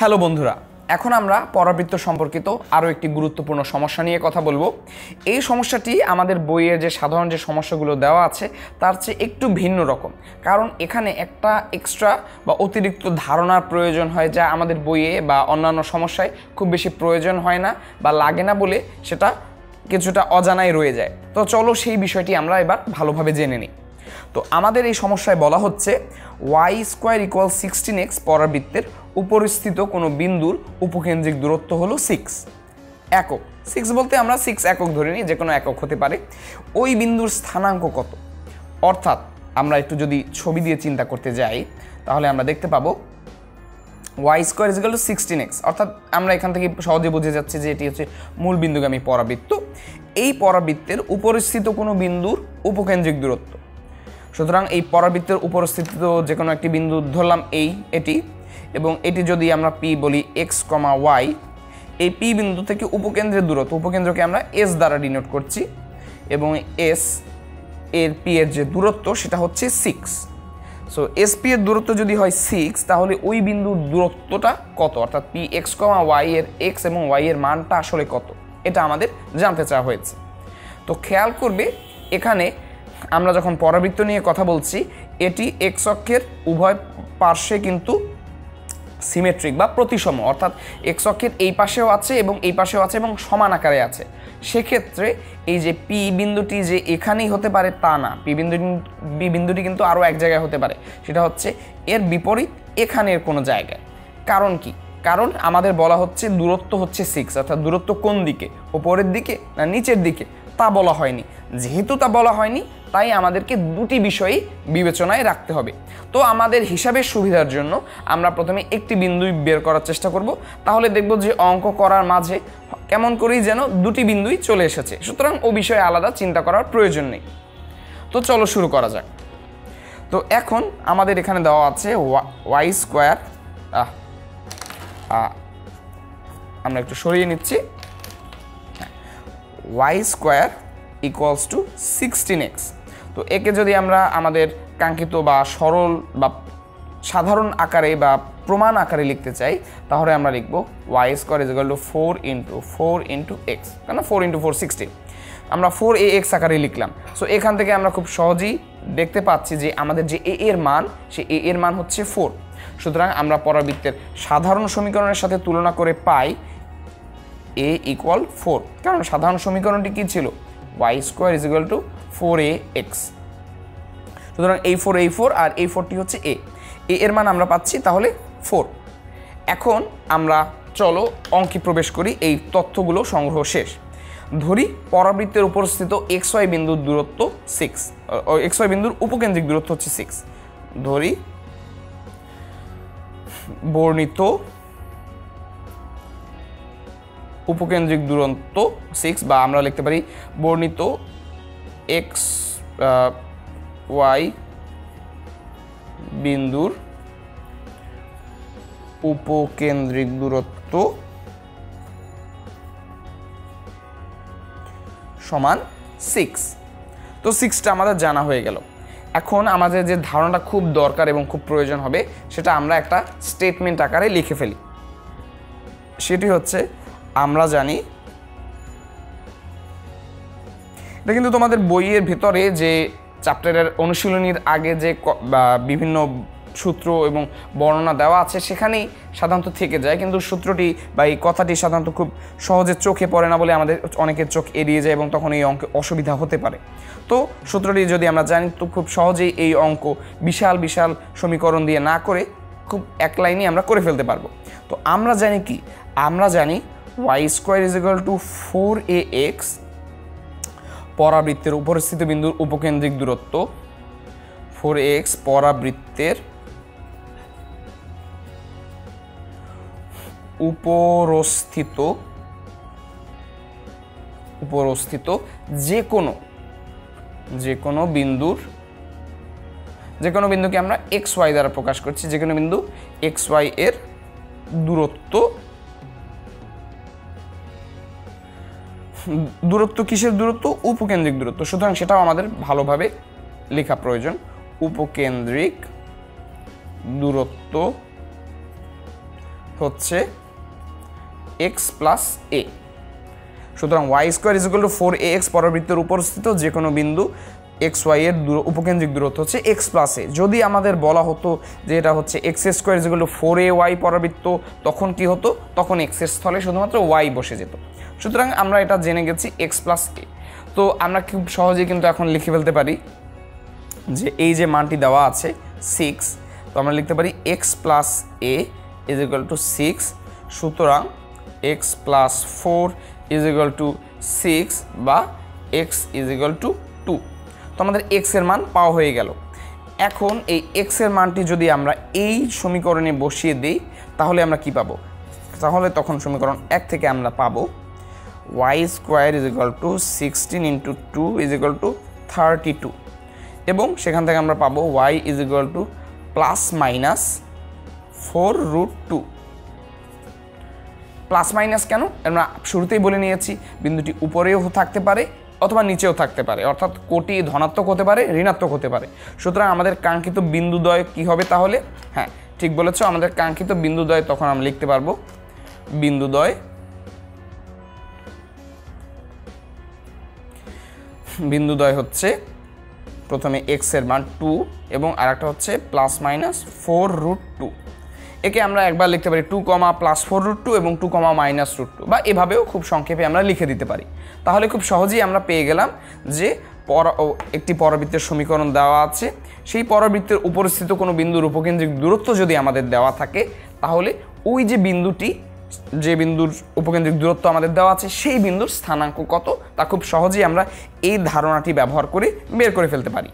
Hello বন্ধুরা, এখন আমরা পরাবৃত্ত সম্পর্কিত আরও একটি গুরুত্বপূর্ণ সমস্যা নিয়ে কথা বলব। এই সমস্যাটি আমাদের বইয়ে যে সাধারণ যে সমস্যাগুলো দেওয়া আছে, তার চেয়ে একটু ভিন্ন রকম। কারণ এখানে একটা এক্সট্রা বা অতিরিক্ত ধারণার প্রয়োজন হয় যা আমাদের বইয়ে বা অন্যান্য সমস্যায় খুব বেশি প্রয়োজন হয় না বা লাগে না বলে সেটা কিছুটা অজানাই রয়ে যায়। তো চলো সেই বিষয়টি আমরা এবার ভালোভাবে জেনে নিই। তো আমাদের এই সমস্যায় বলা হচ্ছে y square equal sixteen x পরাবৃত্তের উপরিস্থিত কোনো বিন্দুর উপকেন্দ্রিক দূরত্ব হলো সিক্স একক। সিক্স বলতে আমরা সিক্স একক ধরে নিই যে কোনো একক হতে পারে। ওই বিন্দুর স্থানাঙ্ক কত? অর্থাৎ আমরা একটু যদি ছবি দিয়ে চিন্তা করতে যাই, তাহলে আমরা দেখতে পাবো y square is equal to sixteen x অর্থাৎ আমরা এখান থেকে সহজে বুঝে যাচ্ছি যে এটি হচ্ছে মূল বিন্দুগামী পরাবৃত্ত। এই পরাবৃত্তের উপরিস্থিত কোনো বিন্দুর উপকেন্দ্রিক দূরত্ব। সুতরাং এই পরাবৃত্তের উপস্থিত যে কোনো একটি বিন্দু ধরলাম এই, এটি এবং এটি যদি আমরা পি বলি এক্স কমা ওয়াই এই পি বিন্দু থেকে উপকেন্দ্রের দূরত্ব, উপকেন্দ্রকে আমরা এস দ্বারা ডিনোট করছি এবং এস এর পি এর যে দূরত্ব সেটা হচ্ছে সিক্স সো এসপি এর দূরত্ব যদি হয় সিক্স তাহলে ওই বিন্দুর দূরত্বটা কত? অর্থাৎ পি এক্স কমা ওয়াই এর এক্স এবং ওয়াই এর মানটা আসলে কত? এটা আমাদের জানতে চাওয়া হয়েছে। তো খেয়াল করবে, এখানে আমরা যখন পরাবৃত্ত নিয়ে কথা বলছি, এটি এক্স অক্ষের উভয় পার্শ্বে কিন্তু সিমেট্রিক বা প্রতিসম, অর্থাৎ এক্স অক্ষের এই পাশেও আছে এবং এই পাশেও আছে এবং সমান আকারে আছে। সেক্ষেত্রে এই যে পি বিন্দুটি যে এখানেই হতে পারে তা না। পি বিন্দু বি বিন্দুটি কিন্তু আরও এক জায়গায় হতে পারে। সেটা হচ্ছে এর বিপরীত এখানের কোনো জায়গায়। কারণ কি? কারণ আমাদের বলা হচ্ছে দূরত্ব হচ্ছে সিক্স অর্থাৎ দূরত্ব কোন দিকে? ওপরের দিকে না নিচের দিকে? তা বলা হয়নি। যেহেতু তা বলা হয়নি তাই আমাদেরকে দুটি বিষয়ই বিবেচনায় রাখতে হবে। তো আমাদের হিসাবের সুবিধার জন্য আমরা প্রথমে একটি বিন্দুই বের করার চেষ্টা করব। তাহলে দেখব যে অঙ্ক করার মাঝে কেমন করেই যেন দুটি বিন্দুই চলে এসেছে। সুতরাং ও বিষয়ে আলাদা চিন্তা করার প্রয়োজন নেই। তো চলো শুরু করা যাক। তো এখন আমাদের এখানে দেওয়া আছে ওয়াই স্কোয়ার আমরা একটু সরিয়ে নিচ্ছি। Y square equals to sixteen x. তো একে যদি আমরা আমাদের কাঙ্ক্ষিত বা সরল বা সাধারণ আকারে বা প্রমাণ আকারে লিখতে চাই, তাহলে আমরা লিখব y square is to four into four into x কেন ফোর ইন্টু ফোর সিক্সটিন আমরা ফোর এ এক্স আকারে লিখলাম। সো এখান থেকে আমরা খুব সহজেই দেখতে পাচ্ছি যে আমাদের যে এ এর মান, সে এ এর মান হচ্ছে ফোর সুতরাং আমরা পরাবৃত্তের সাধারণ সমীকরণের সাথে তুলনা করে পাই এ ইকুয়াল ফোর কারণ সাধারণ সমীকরণটি কী ছিল? Y square is equal to four a x সুতরাং এই ফোর এই ফোর আর এই ফোরটি হচ্ছে এ এ এর মান আমরা পাচ্ছি তাহলে ফোর এখন আমরা চলো অঙ্কে প্রবেশ করি, এই তথ্যগুলো সংগ্রহ শেষ। ধরি পরাবৃত্তের উপস্থিত এক্স ওয়াই বিন্দুর দূরত্ব সিক্স এক্স ওয়াই বিন্দুর উপকেন্দ্রিক দূরত্ব হচ্ছে সিক্স ধরি বর্ণিত উপকেন্দ্রিক দূরত্ব সিক্স বা আমরা লিখতে পারি বর্ণিত এক্স ওয়াই বিন্দুর উপকেন্দ্রিক দূরত্ব সমান সিক্স তো সিক্সটা আমাদের জানা হয়ে গেল। এখন আমাদের যে ধারণাটা খুব দরকার এবং খুব প্রয়োজন হবে, সেটা আমরা একটা স্টেটমেন্ট আকারে লিখে ফেলি। সেটি হচ্ছে আমরা জানি। এটা কিন্তু তোমাদের বইয়ের ভেতরে যে চ্যাপ্টারের অনুশীলনীর আগে যে বিভিন্ন সূত্র এবং বর্ণনা দেওয়া আছে, সেখানেই সাধারণত থেকে যায়। কিন্তু সূত্রটি বা এই কথাটি সাধারণত খুব সহজে চোখে পড়ে না বলে আমাদের অনেকের চোখ এড়িয়ে যায় এবং তখন এই অঙ্কে অসুবিধা হতে পারে। তো সূত্রটি যদি আমরা জানি, তো খুব সহজেই এই অঙ্ক বিশাল বিশাল সমীকরণ দিয়ে না করে খুব এক লাইনে আমরা করে ফেলতে পারব। তো আমরা জানি কি? আমরা জানি y square is equal to four a x পরাবৃত্তের উপরস্থিত বিন্দুর উপকেন্দ্রিক দূরত্ব। ফোর এক্স পরাবৃত্তের উপরস্থিত উপরস্থিত যে কোনো যে কোনো বিন্দুর যে কোনো বিন্দুকে আমরা এক্স ওয়াই দ্বারা প্রকাশ করছি যে কোনো বিন্দু এক্স ওয়াই এর দূরত্ব দূরত্ব কিসের দূরত্ব? উপকেন্দ্রিক দূরত্ব। সুতরাং সেটাও আমাদের ভালোভাবে লেখা প্রয়োজন। উপকেন্দ্রিক দূরত্ব হচ্ছে এক্স প্লাস এ সুতরাং y square is equal to four a x পরবৃত্তের উপস্থিত যে কোনো বিন্দু এক্স ওয়াই এর দূর উপকেন্দ্রিক দূরত্ব হচ্ছে এক্স প্লাস এ যদি আমাদের বলা হতো যে এটা হচ্ছে x square is equal to four a y পরবৃত্ত তখন কি হতো? তখন এক্সের স্থলে শুধুমাত্র ওয়াই বসে যেত। সুতরাং আমরা এটা জেনে গেছি এক্স প্লাস এ তো আমরা খুব সহজেই কিন্তু এখন লিখে ফেলতে পারি যে এই যে মানটি দেওয়া আছে সিক্স তো আমরা লিখতে পারি x plus a is equal to six সুতরাং x plus four is equal to six বা x is equal to two তো আমাদের এক্সের মান পাওয়া হয়ে গেল। এখন এই এক্সের মানটি যদি আমরা এই সমীকরণে বসিয়ে দিই, তাহলে আমরা কি পাবো? তাহলে তখন সমীকরণ এক থেকে আমরা পাবো y square is equal to sixteen into two is equal to thirty two এবং সেখান থেকে আমরা পাবো y is equal to plus minus four root two plus minus কেন? আমরা শুরুতেই বলে নিয়েছি, বিন্দুটি উপরেও থাকতে পারে অথবা নিচেও থাকতে পারে। অর্থাৎ কোটি ধনাত্মক হতে পারে, ঋণাত্মক হতে পারে। সুতরাং আমাদের কাঙ্ক্ষিত বিন্দুদ্বয় কি হবে তাহলে? হ্যাঁ ঠিক বলেছ, আমাদের কাঙ্ক্ষিত বিন্দুদ্বয় তখন আমরা লিখতে পারব বিন্দুদ্বয় বিন্দুদ্বয় হচ্ছে প্রথমে এক্সের মান টু এবং আরেকটা হচ্ছে plus minus four root two একে আমরা একবার লিখতে পারি two comma plus four root two এবং two comma minus root two বা এভাবেও খুব সংক্ষেপে আমরা লিখে দিতে পারি। তাহলে খুব সহজেই আমরা পেয়ে গেলাম যে পর একটি পরবৃত্তের সমীকরণ দেওয়া আছে। সেই পরবৃত্তের উপরস্থিত কোনো বিন্দুর উপকেন্দ্রিক দূরত্ব যদি আমাদের দেওয়া থাকে, তাহলে ওই যে বিন্দুটি যে বিন্দুর উপকেন্দ্রিক দূরত্ব আমাদের দেওয়া আছে, সেই বিন্দুর স্থানাঙ্ক কত? তা খুব সহজেই আমরা এই ধারণাটি ব্যবহার করে বের করে ফেলতে পারি।